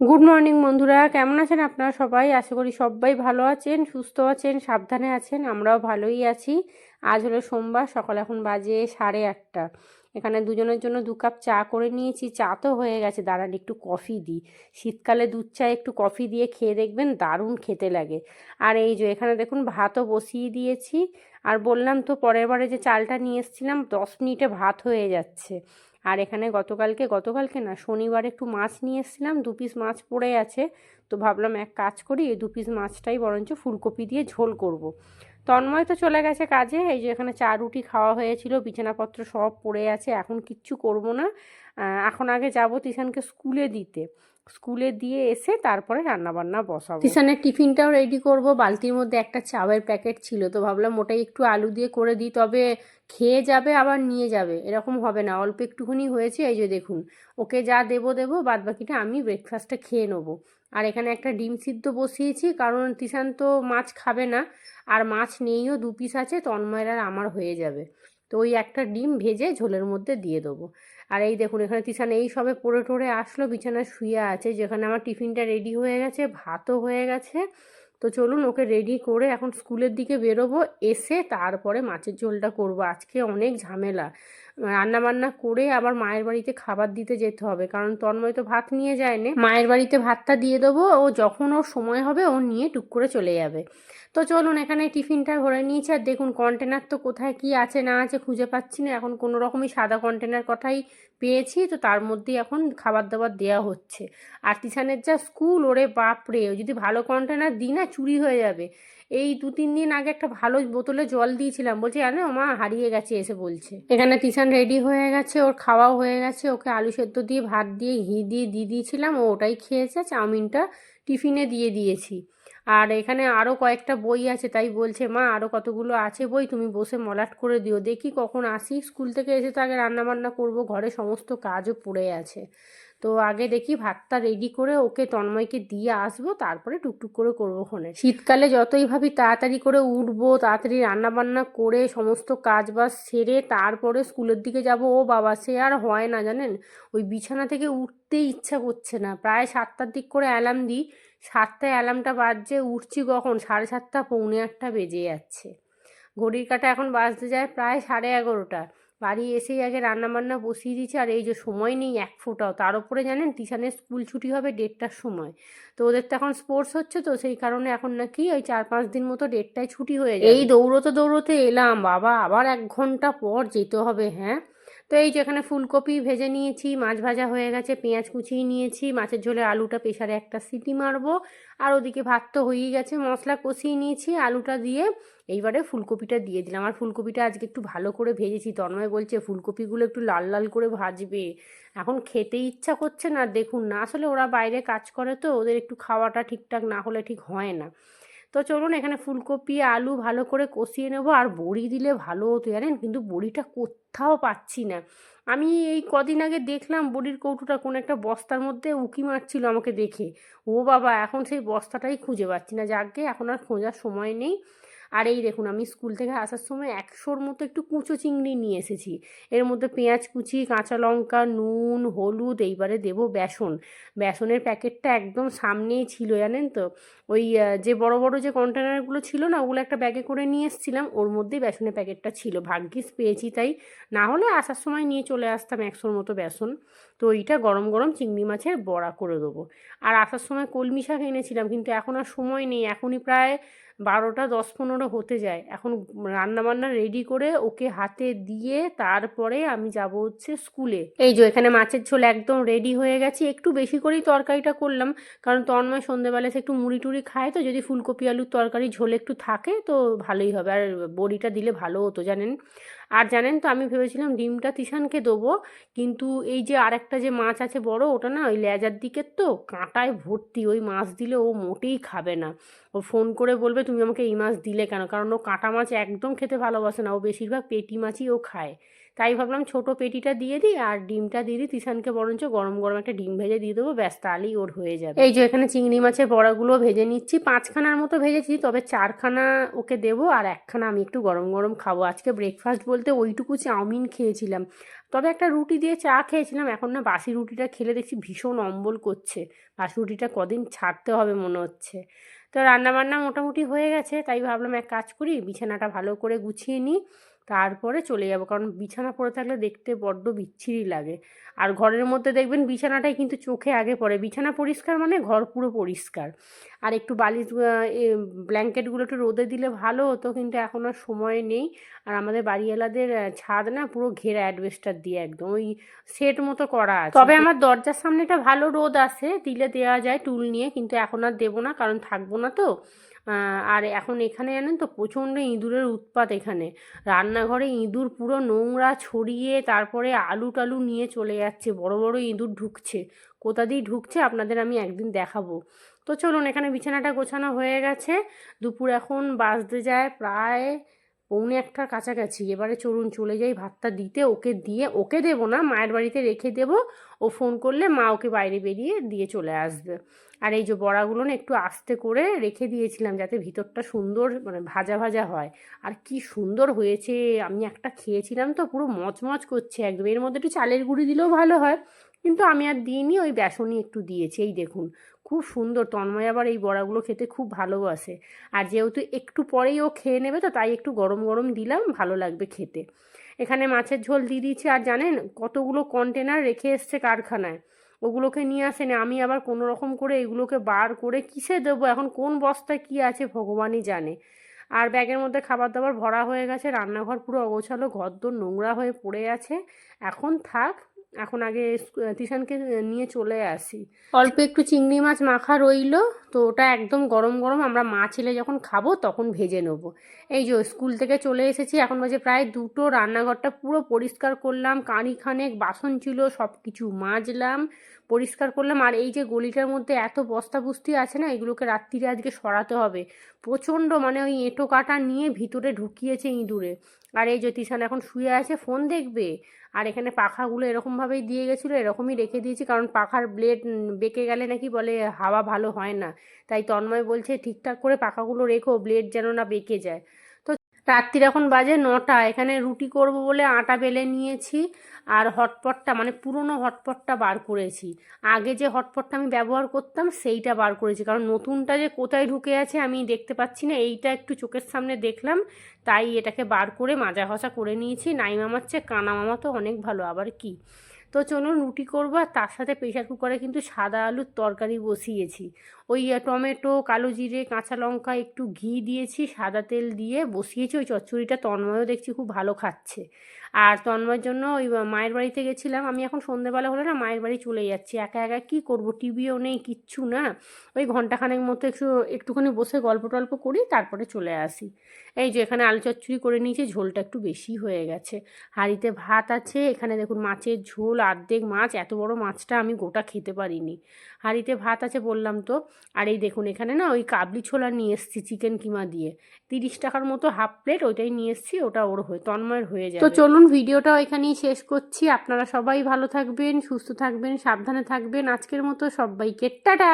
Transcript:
Good morning বন্ধুরা। কেমন আছেন আপনারা সবাই? আশা করি সবাই ভালো আছেন, সুস্থ আছেন, সাবধানে আছেন। আমরাও ভালোই আছি। আজ হলো সোমবার, সকাল এখন বাজে সাড়ে আটটা। এখানে দুজনের জন্য দু কাপ চা করে নিয়েছি। চা তো হয়ে গেছে। দাঁড়ান, একটু কফি দিই। শীতকালে দুধ চা একটু কফি দিয়ে খেয়ে দেখবেন দারুণ খেতে লাগে। আর এই যে এখানে দেখুন, ভাতও বসিয়ে দিয়েছি। আর বললাম তো পরের বারে যে চালটা নিয়ে এসেছিলাম, দশ মিনিটে ভাত হয়ে যাচ্ছে। আর এখানে গতকালকে গতকালকে না, শনিবার একটু মাছ নিয়ে এসেছিলাম, দু পিস মাছ পড়ে আছে। তো ভাবলাম এক কাজ করি, এই দু পিস মাছটাই বরঞ্চ ফুলকপি দিয়ে ঝোল করব। তন্ময় তো চলে গেছে কাজে, এই যে এখানে চা, রুটি খাওয়া হয়েছিল, বিছানাপত্র সব পড়ে আছে, এখন কিচ্ছু করব না। এখন আগে যাব তিশানকে স্কুলে দিতে। স্কুলে দিয়ে এসে তারপরে রান্নাবান্না বসাবো। তিশানের টিফিনটাও রেডি করব। বালতির মধ্যে একটা চাওয়ের প্যাকেট ছিল, তো ভাবলাম ওটাই একটু আলু দিয়ে করে দিই, তবে খেয়ে যাবে, আবার নিয়ে যাবে। এরকম হবে না, অল্প একটুখানি হয়েছে, এই যে দেখুন, ওকে যা দেবো দেবো বাদ বাকিটা আমি ব্রেকফাস্টটা খেয়ে নেব। আর এখানে একটা ডিম সিদ্ধ বসিয়েছি, কারণ তিশান তো মাছ খাবে না, আর মাছ নেইও, দু পিস আছে, তন্ময়ের আর আমার হয়ে যাবে। তো ওই একটা ডিম ভেজে ঝোলের মধ্যে দিয়ে দেবো। আর এই দেখুন, এখানে তিশান এই সবে পড়ে টরে আসলো, বিছানায় শুয়ে আছে। যেখানে আমার টিফিনটা রেডি হয়ে গেছে, ভাতও হয়ে গেছে। তো চলুন ওকে রেডি করে এখন স্কুলের দিকে বেরোবো, এসে তারপরে মাছের ঝোলটা করব। আজকে অনেক ঝামেলা। রান্নাবান্না করে আবার মায়ের বাড়িতে খাবার দিতে যেতে হবে, কারণ তন্ময় তো ভাত নিয়ে যায় না মায়ের বাড়িতে ভাতটা দিয়ে দেবো, ও যখন ওর সময় হবে, ও নিয়ে টুক করে চলে যাবে। তো চলুন এখানে টিফিনটা ভরে নিয়েছি আর দেখুন কন্টেনার তো কোথায় কি আছে না আছে খুঁজে পাচ্ছি না। এখন কোনো রকমই সাদা কন্টেনার কথাই পেয়েছি। তো তার মধ্যেই এখন খাবার দাবার দেওয়া হচ্ছে। আর টিশানের যা স্কুল ওরে বাপ বাপরে যদি ভালো কন্টেনার দিই না চুরি হয়ে যাবে। এই দু তিন দিন আগে একটা ভালো বোতলে জল দিয়েছিলাম। বলছি, জানো মা, হারিয়ে গেছে, এসে বলছে। এখানে তিসান রেডি হয়ে গেছে, ওর খাওয়াও হয়ে গেছে। ওকে আলু সেদ্ধ দিয়ে, ভাত দিয়ে, ঘি দিয়ে দিয়ে দিয়েছিলাম। ও ওটাই খেয়েছে, চাউমিনটা টিফিনে দিয়ে দিয়েছি। আর এখানে আরও কয়েকটা বই আছে, তাই বলছে, মা আরও কতগুলো আছে বই তুমি বসে মলাট করে দিও, দেখি কখন আসি। স্কুল থেকে এসে তো আগে রান্নাবান্না করব, ঘরে সমস্ত কাজও পড়ে আছে। তো আগে দেখি ভাতটা রেডি করে ওকে তন্ময়কে দিয়ে আসব, তারপরে টুকটুক করে করব ফোনে শীতকালে যতই ভাবি তাড়াতাড়ি করে উঠবো, তাড়াতাড়ি রান্নাবান্না করে সমস্ত কাজ বাজ সেরে তারপরে স্কুলের দিকে যাব, ও বাবা সে আর হয় না জানেন? ওই বিছানা থেকে উঠতেই ইচ্ছা করছে না। প্রায় সাতটার দিক করে অ্যালার্ম দিই, সাতটায় অ্যালার্মটা বাজছে, উঠছি কখন? সাড়ে সাতটা, পৌনে আটটা বেজে যাচ্ছে। ঘড়ির কাটা এখন বাজতে যায় প্রায় সাড়ে এগারোটা। বাড়ি এসেই আগে রান্নাবান্না বসিয়ে দিয়েছি আর এই যে সময় নেই এক ফোটাও, তার উপরে জানেন টিশানের স্কুল ছুটি হবে দেড়টার সময়। তো ওদের তো এখন স্পোর্টস হচ্ছে তো সেই কারণে এখন নাকি ওই চার পাঁচ দিন মতো দেড়টায় ছুটি হয়ে যায় এই দৌড়তে দৌড়তে এলাম, বাবা আবার এক ঘণ্টা পর যেতে হবে হ্যাঁ? তো এই যেখানে ফুলকপি ভেজে নিয়েছি, মাছ ভাজা হয়ে গেছে, পেঁয়াজ কুচিয়ে নিয়েছি, মাছের ঝোলে আলুটা প্রেশারে একটা সিটি মারবো, আর ওদিকে ভাত তো হয়েই গেছে, মশলা কষিয়ে নিয়েছি, আলুটা দিয়ে এইবারে ফুলকপিটা দিয়ে দিলাম। আর ফুলকপিটা আজকে একটু ভালো করে ভেজেছি, তন্ময় বলছে ফুলকপিগুলো একটু লাল লাল করে ভাজবে। এখন খেতে ইচ্ছা করছে না, দেখুন না, আসলে ওরা বাইরে কাজ করে তো, ওদের একটু খাওয়াটা ঠিকঠাক না হলে ঠিক হয় না। তো চলুন এখানে ফুলকপি, আলু ভালো করে কষিয়ে নেব আর বড়ি দিলে ভালো হতো, জানেন? কিন্তু বড়িটা কোথাও পাচ্ছি না। আমি এই কদিন আগে দেখলাম বড়ির কৌটোটা কোনো একটা বস্তার মধ্যে উঁকি মারছিল আমাকে দেখে। ও বাবা, এখন সেই বস্তাটাই খুঁজে পাচ্ছি না। যাকে এখন আর খোঁজার সময় নেই। আর এই দেখুন, আমি স্কুল থেকে আসার সময় একশোর মতো একটু কুচো চিংড়ি নিয়ে এসেছি। এর মধ্যে পেঁয়াজ কুচি, কাঁচা লঙ্কা, নুন, হলুদ, এইবারে দেবো বেসন। বেসনের প্যাকেটটা একদম সামনেই ছিল, জানেন তো? ওই যে বড় বড় যে কন্টেনারগুলো ছিল না, ওগুলো একটা ব্যাগে করে নিয়ে এসেছিলাম, ওর মধ্যেই বেসনের প্যাকেটটা ছিল। ভাগ্যিস পেয়েছি তাই। না হলে আসার সময় নিয়ে চলে আসতাম একশোর মতো বেসন। তো এইটা গরম গরম চিংড়ি মাছের বড়া করে দেবো। আর আসার সময় কলমি শাক এনেছিলাম, কিন্তু এখন আর সময় নেই। এখনই প্রায় বারোটা দশ পনেরো হতে যায়। এখন রান্নাবান্না রেডি করে ওকে হাতে দিয়ে তারপরে আমি যাব হচ্ছে স্কুলে এই যে এখানে মাছের ঝোল একদম রেডি হয়ে গেছে। একটু বেশি করেই তরকারিটা করলাম, কারণ তন্ময় সন্ধ্যেবেলা একটু মুড়ি টুড়ি খায় তো, যদি ফুলকপি আলুর তরকারি ঝোল একটু থাকে তো ভালোই হবে। আর বড়িটা দিলে ভালো হতো, জানেন? আর জানেন তো আমি ভেবেছিলাম ডিমটা তিশানকে দেবো, কিন্তু এই যে আরেকটা যে মাছ আছে বড়, ওটা না ওই লেজার দিকের তো, কাঁটায় ভর্তি, ওই মাছ দিলে ও মোটেই খাবে না। ও ফোন করে বলবে, তুমি আমাকে এই মাছ দিলে কেন? কারণ ও কাঁটা মাছ একদম খেতে ভালোবাসে না, ও বেশিরভাগ পেটি মাছই ও খায়। তাই ভাবলাম ছোট পেটিটা দিয়ে দিই আর ডিমটা দিয়ে দিই। তিশানকে বরঞ্চ গরম গরম একটা ডিম ভেজে দিয়ে দেবো, ব্যাস তাহলেই ওর হয়ে যাবে। এই যে এখানে চিংড়ি মাছের বড়াগুলো ভেজে নিচ্ছি, পাঁচখানার মতো ভেজেছি, তবে চারখানা ওকে দেবো আর একখানা আমি একটু গরম গরম খাব। আজকে ব্রেকফাস্ট বলতে ওইটুকু চাউমিন খেয়েছিলাম। তবে একটা রুটি দিয়ে চা খেয়েছিলাম, এখন না বাসি রুটিটা খেলে দেখছি ভীষণ অম্বল করছে। বাসি রুটিটা কদিন ছাড়তে হবে মনে হচ্ছে। তো রান্নাবান্না মোটামুটি হয়ে গেছে, তাই ভাবলাম এক কাজ করি, বিছানাটা ভালো করে গুছিয়ে নিই। তারপরে চলে যাব। কারণ বিছানা পড়ে থাকলে দেখতে বড্ড বিচ্ছিরি লাগে। আর ঘরের মধ্যে দেখবেন বিছানাটাই কিন্তু চোখে আগে পড়ে। বিছানা পরিষ্কার মানে ঘর পুরো পরিষ্কার। আর একটু বালিশ ব্ল্যাঙ্কেটগুলো একটু রোদে দিলে ভালো হতো কিন্তু এখন আর সময় নেই। আর আমাদের বাড়িওয়ালাদের ছাদ না পুরো ঘেরা অ্যাডভেস্টার দিয়ে একদম। ওই সেট মতো করা আছে। তবে আমার দরজার সামনেটা ভালো রোদ আসে দিলে দেওয়া যায় টুল নিয়ে কিন্তু এখন আর দেবো না কারণ থাকব না তো। আর এখন এখানে জানেন তো প্রচণ্ড ইঁদুরের উৎপাত এখানে। রান্নাঘরে ইঁদুর পুরো নোংরা ছড়িয়ে তারপরে আলু টালু নিয়ে চলে যাচ্ছে। বড় বড় ইঁদুর ঢুকছে। কোথা দিয়ে ঢুকছে আপনাদের আমি একদিন দেখাবো। তো চলুন এখানে বিছানাটা গোছানো হয়ে গেছে। দুপুর এখন বাজতে যায় প্রায় পৌনে একটার কাছাকাছি। এবারে চলুন চলে যাই ভাতটা দিতে, ওকে দিয়ে, ওকে দেবো না, মায়ের বাড়িতে রেখে দেবো। ও ফোন করলে মা ওকে বাইরে বেরিয়ে দিয়ে চলে আসবে। আর এই যে বড়াগুলো না একটু আস্তে করে রেখে দিয়েছিলাম যাতে ভিতরটা সুন্দর মানে ভাজা ভাজা হয়। আর কি সুন্দর হয়েছে, আমি একটা খেয়েছিলাম তো, পুরো মচমচ করছে একদম। এর মধ্যে একটু চালের গুঁড়ি দিলেও ভালো হয়। কিন্তু আমি আর দিইনি, ওই বেসনই একটু দিয়েছি। এই দেখুন, খুব সুন্দর। তন্ময় আবার এই বড়াগুলো খেতে খুব ভালোবাসে। আর যেহেতু একটু পরেই ও খেয়ে নেবে, তো তাই একটু গরম গরম দিলাম, ভালো লাগবে খেতে। এখানে মাছের ঝোল দিয়ে দিয়েছি, আর জানেন, কতগুলো কন্টেনার রেখে এসছে কারখানায়। ওগুলোকে নিয়ে আসেনি, আমি আবার কোনো রকম করে এগুলোকে বার করে কিসে দেবো? এখন কোন বস্তায় কী আছে ভগবানই জানে। আর ব্যাগের মধ্যে খাবার দাবার ভরা হয়ে গেছে, রান্নাঘর পুরো অগোছালো, ঘরদোর নোংরা হয়ে পড়ে আছে। এখন থাক এখন আগে টিউশনকে নিয়ে চলে আসি। অল্প একটু চিংড়ি মাছ মাখা রইল, তো ওটা একদম গরম গরম, আমরা মা ছেলে যখন খাব তখন ভেজে নেব। এই যে স্কুল থেকে চলে এসেছি, এখন বাজে প্রায় দুটো, রান্নাঘরটা পুরো পরিষ্কার করলাম কানি খানেক, বাসন ছিল সব কিছু মাজলাম, পরিষ্কার করলাম। আর এই যে গলিটার মধ্যে এত বস্তা বুস্তি আছে না, এগুলোকে রাত্রিরে আজকে সরাতে হবে। প্রচণ্ড মানে ওই এঁটো কাটা নিয়ে ভিতরে ঢুকিয়েছে ইঁদুরে। আর এই জ্যোতিষান এখন শুয়ে আছে ফোন দেখবে? আর এখানে পাখাগুলো এরকমভাবেই দিয়ে গেছিল, এরকমই রেখে দিয়েছি, কারণ পাখার ব্লেড বেঁকে গেলে নাকি বলে হাওয়া ভালো হয় না। তাই তন্ময় বলছে, ঠিকঠাক করে পাখাগুলো রেখো ব্লেড যেন না বেঁকে যায়। তো রাত্রির এখন বাজে নটা, এখানে রুটি করব বলে আটা বেলে নিয়েছি। আর হটপটটা মানে পুরনো হটপটটা বার করেছি। আগে যে হটপটটা আমি ব্যবহার করতাম, সেইটা বার করেছি। কারণ নতুনটা যে কোথায় ঢুকে আছে আমি দেখতে পাচ্ছি না। এইটা একটু চোখের সামনে দেখলাম, তাই এটাকে বার করে মাজা ঘষা করে নিয়েছি। নাই মামার চেয়ে কানা মামা তো অনেক ভালো, আবার কি? তো চলুন রুটি করব, আর তার সাথে প্রেশার কুকারে কিন্তু সাদা আলুর তরকারি বসিয়েছি। ওই টমেটো, কালো জিরে, কাঁচা লঙ্কা একটু ঘি দিয়েছি, সাদা তেল দিয়ে বসিয়েছি। ওই চচ্চড়িটা তন্ময়ও দেখছি খুব ভালো খাচ্ছে। আর তন্ময়ের জন্য ওই মায়ের বাড়িতে গেছিলাম। আমি এখন সন্ধেবেলা হলে না মায়ের বাড়ি চলে যাচ্ছি। একা একা কী করব? টিভিও নেই কিচ্ছু না। ওই ঘন্টাখানেক মতো একটু একটুখানি বসে গল্প টল্প করি তারপরে চলে আসি। এই যে এখানে আলু চচ্চড়ি করে নিয়েছি ঝোলটা একটু বেশি হয়ে গেছে। হাঁড়িতে ভাত আছে এখানে দেখুন মাছের ঝোল আর্ধেক মাছ এত বড় মাছটা আমি গোটা খেতে পারিনি। হাঁড়িতে ভাত আছে বললাম তো। আর এই দেখুন এখানে না ওই কাবলি ছোলা নিয়ে এসেছি চিকেন কিমা দিয়ে। তিরিশ টাকার মতো হাফ প্লেট ওইটাই নিয়ে এসেছি ওটা ওর হয়ে তন্ময়ের হয়ে যায় তো চলুন, ভিডিওটাও এখানেই শেষ করছি। আপনারা সবাই ভালো থাকবেন, সুস্থ থাকবেন, সাবধানে থাকবেন। আজকের মতো সবাইকে টাটা!